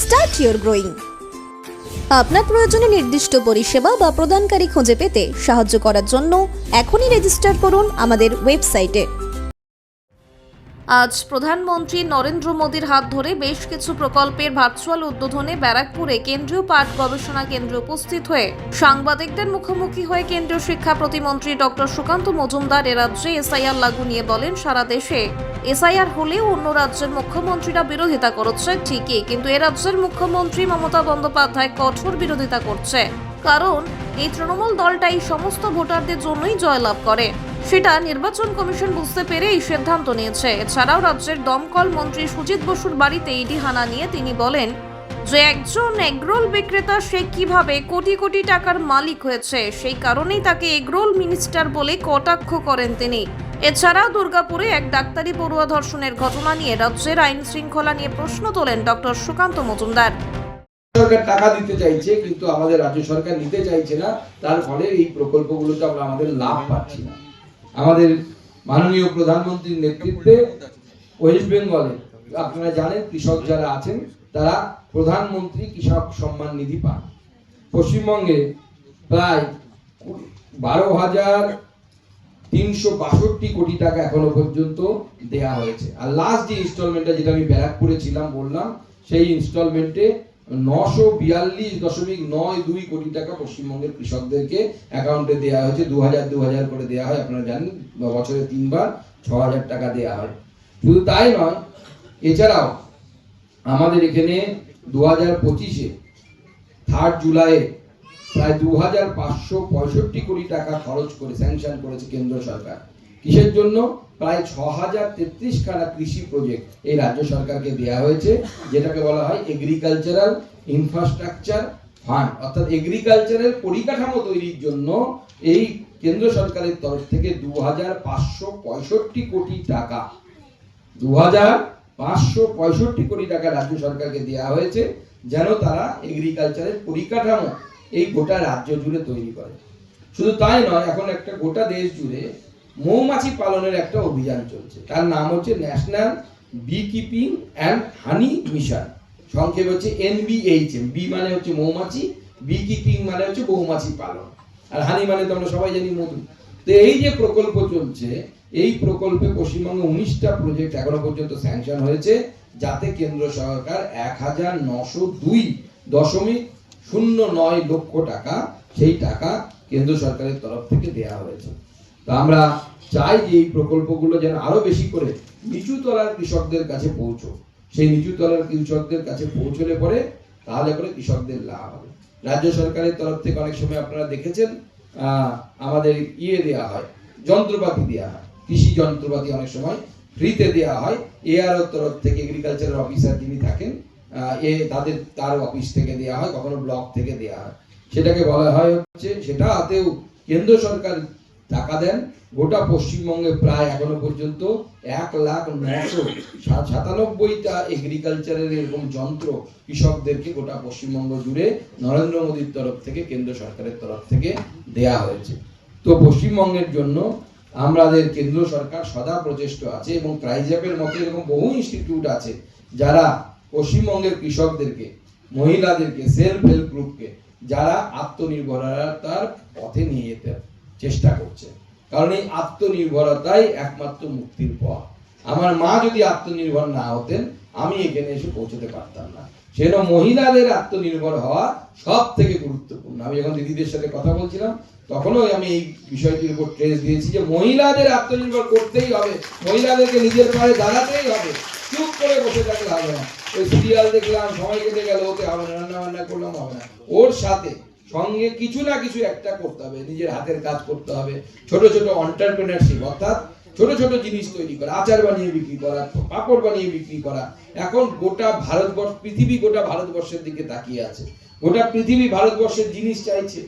start your growing আপনার প্রয়োজনে নির্দিষ্ট পরিষেবা বা প্রদানকারী খুঁজে পেতে সাহায্য করার জন্য এখনই রেজিস্টার করুন আমাদের ওয়েবসাইটে আজ প্রধানমন্ত্রী নরেন্দ্র মোদীর হাত ধরে বেশ কিছু প্রকল্পের ভার্চুয়াল উদ্বোধনে ব্যারাকপুরে কেন্দ্রীয় পাট গবেষণা কেন্দ্রে উপস্থিত হয়ে সাংবাদিকদের মুখোমুখি হয়ে কেন্দ্রীয় শিক্ষা প্রতিমন্ত্রী ডক্টর সুকান্ত মজুমদার এ রাজ্যে এসআইআর লাগু নিয়ে বলেন, সারা দেশে এসআইআর হলেও অন্য রাজ্যের মুখ্যমন্ত্রীরা বিরোধিতা করছে ঠিকই, কিন্তু এ রাজ্যের মুখ্যমন্ত্রী মমতা বন্দ্যোপাধ্যায় কঠোর বিরোধিতা করছে। কারণ, এই তৃণমূল দলটাই সমস্ত ভোটারদের জন্যই জয়লাভ করে। সেটা নির্বাচন কমিশন বুঝতে পেরে এই সিদ্ধান্ত নিয়েছে। এছাড়াও রাজ্যের দমকল মন্ত্রী সুজিত বসুর বাড়িতে ইডি হানা নিয়ে তিনি বলেন যে একজন এগরোল বিক্রেতা, সে কীভাবে কোটি কোটি টাকার মালিক হয়েছে, সেই কারণেই তাকে এগরোল মিনিস্টার বলে কটাক্ষ করেন তিনি। এছাড়াও দুর্গাপুরে এক ডাক্তারি পড়ুয়া ধর্ষণের ঘটনা নিয়ে রাজ্যের আইন শৃঙ্খলা নিয়ে প্রশ্ন তোলেন ডক্টর সুকান্ত মজুমদার। সরকার টাকা দিতে চাইছে, কিন্তু আমাদের রাজ্য সরকার নিতে চাইছে না। তার ফলে এই প্রকল্পগুলোতে আমরা আমাদের লাভ পাচ্ছি না। আমাদের মাননীয় প্রধানমন্ত্রীর নেতৃত্বে ওয়েস্ট বেঙ্গলে, আপনারা জানেন, কৃষক যারা আছেন, তারা প্রধানমন্ত্রী কৃষক সম্মান নিধি পান। পশ্চিমবঙ্গে প্রায় বারো হাজার তিনশো বাষট্টি কোটি টাকা এখনও পর্যন্ত দেয়া হয়েছে। আর লাস্ট যে ইনস্টলমেন্টটা যেটা আমি ব্যারাকপুরে ছিলাম, বললাম, সেই ইনস্টলমেন্টে নশো বিয়াল্লিশ দশমিক নয় দুই কোটি টাকা পশ্চিমবঙ্গের কৃষকদেরকে অ্যাকাউন্টে দেওয়া হয়েছে। দু হাজার দু হাজার করে দেওয়া হয়। আপনারা জানেন, বছরে তিনবার ছ হাজার টাকা দেওয়া হয়। শুধু তাই নয়, এছাড়াও আমাদের এখানে দু হাজার পঁচিশে থার্ড জুলাই প্রায় দু হাজার পাঁচশো পঁয়ষট্টি কোটি টাকা খরচ করে স্যাংশন করেছে কেন্দ্র সরকার। কিসের জন্য? প্রায় ছ হাজার তেত্রিশ খানা কৃষি প্রজেক্ট এই রাজ্য সরকারকে দেওয়া হয়েছে, যেটাকে বলা হয় এগ্রিকালচারাল ইনফ্রাস্ট্রাকচার ফান্ড অর্থাৎ এগ্রিকালচারের পরিকাঠামো তৈরির জন্য এই কেন্দ্র সরকারের তরফ থেকে দু হাজার পাঁচশো পঁয়ষট্টি কোটি টাকা। দু হাজার পাঁচশো পঁয়ষট্টি কোটি টাকা রাজ্য সরকারকে দেওয়া হয়েছে, যেন তারা এগ্রিকালচারের পরিকাঠামো এই গোটা রাজ্য জুড়ে তৈরি করে। শুধু তাই নয়, এখন একটা গোটা দেশ জুড়ে মৌমাছি পালনের একটা অভিযান চলছে। তার নাম হচ্ছে national bee keeping and honey mission সংক্ষেপ হচ্ছে এনবিএইচএম বি মানে হচ্ছে মৌমাছি বি কিপিং মানে হচ্ছে মৌমাছি পালন। আর হানি মানে তো আমরা সবাই জানি মধু। তো এই যে প্রকল্প চলছে, এই প্রকল্পে পশ্চিমবঙ্গে উনিশটা প্রজেক্ট এখনও পর্যন্ত স্যাংশন হয়েছে, যাতে কেন্দ্র সরকার এক হাজার নশো দুই দশমিক শূন্য নয় লক্ষ টাকা, সেই টাকা কেন্দ্র সরকারের তরফ থেকে দেয়া হয়েছে। তো আমরা চাই যে এই প্রকল্পগুলো যেন আরও বেশি করে নিচু তলার কৃষকদের কাছে পৌঁছো। সেই নিচু তলার কৃষকদের কাছে পৌঁছলে পরে তাহলে করে কৃষকদের লাভ হবে। রাজ্য সরকারের তরফ থেকে অনেক সময় আপনারা দেখেছেন আমাদের ইয়ে দেওয়া হয়, যন্ত্রপাতি দেওয়া হয়, কৃষি যন্ত্রপাতি অনেক সময় ফ্রিতে দেওয়া হয়। এআরও তরফ থেকে এগ্রিকালচারাল অফিসার যিনি থাকেন এ তাদের, তার অফিস থেকে দেওয়া হয়, কখনো ব্লক থেকে দেওয়া হয়। সেটাকে বলা হয় হচ্ছে, সেটা হাতেও কেন্দ্র সরকার টাকা দেন। গোটা পশ্চিমবঙ্গে প্রায় এখনও পর্যন্ত এক লাখ নশো সাতানব্বইটা এগ্রিকালচারের এরকম যন্ত্র কৃষকদেরকে গোটা পশ্চিমবঙ্গ জুড়ে নরেন্দ্র মোদীর তরফ থেকে, কেন্দ্র সরকারের তরফ থেকে দেয়া হয়েছে। তো পশ্চিমবঙ্গের জন্য আমাদের কেন্দ্র সরকার সদা প্রচেষ্ট আছে এবং ক্রাইজ্যাপের মতো এরকম বহু ইনস্টিটিউট আছে যারা পশ্চিমবঙ্গের কৃষকদেরকে, মহিলাদেরকে সেলফ হেল্প গ্রুপকে যারা আত্মনির্ভরতার পথে নিয়ে যেতে চেষ্টা করছে। কারণ এই আত্মনির্ভরতাই একমাত্র মুক্তির পথ। আমার মা যদি আত্মনির্ভর না হতেন, আমি এখানে এসে পৌঁছতে পারতাম না। সেজন্য মহিলাদের আত্মনির্ভর হওয়া সব থেকে গুরুত্বপূর্ণ। আমি যখন দিদিদের সাথে কথা বলছিলাম তখনও আমি এই বিষয়টির উপর ট্রেস দিয়েছি যে মহিলাদের আত্মনির্ভর করতেই হবে। মহিলাদেরকে নিজের পায়ে দাঁড়াতেই হবে। চুপ করে বসে থাকলে হবে না। ওই সিরিয়াল দেখলাম, সময় কেটে গেল ওকে হবে না রান্না বান্না করলাম, হবে না। ওর সাথে সঙ্গে কিছু না কিছু একটা করতে হবে, নিজের হাতের কাজ করতে হবে। ছোট ছোট অন্টারপ্রেনারশিপ অর্থাৎ ছোট ছোট জিনিস তৈরি করা, আচার বানিয়ে বিক্রি করা, পাপড় বানিয়ে বিক্রি করা। এখন গোটা ভারতবর্ষ, পৃথিবী গোটা ভারতবর্ষের দিকে তাকিয়ে আছে। গোটা পৃথিবী ভারতবর্ষের জিনিস চাইছে।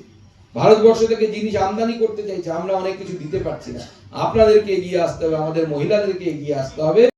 ভারতবর্ষ থেকে জিনিস আমদানি করতে চাইছে, আমরা অনেক কিছু দিতে পারছি না। আপনাদেরকে এগিয়ে আসতে হবে, আমাদের মহিলাদেরকে এগিয়ে আসতে হবে।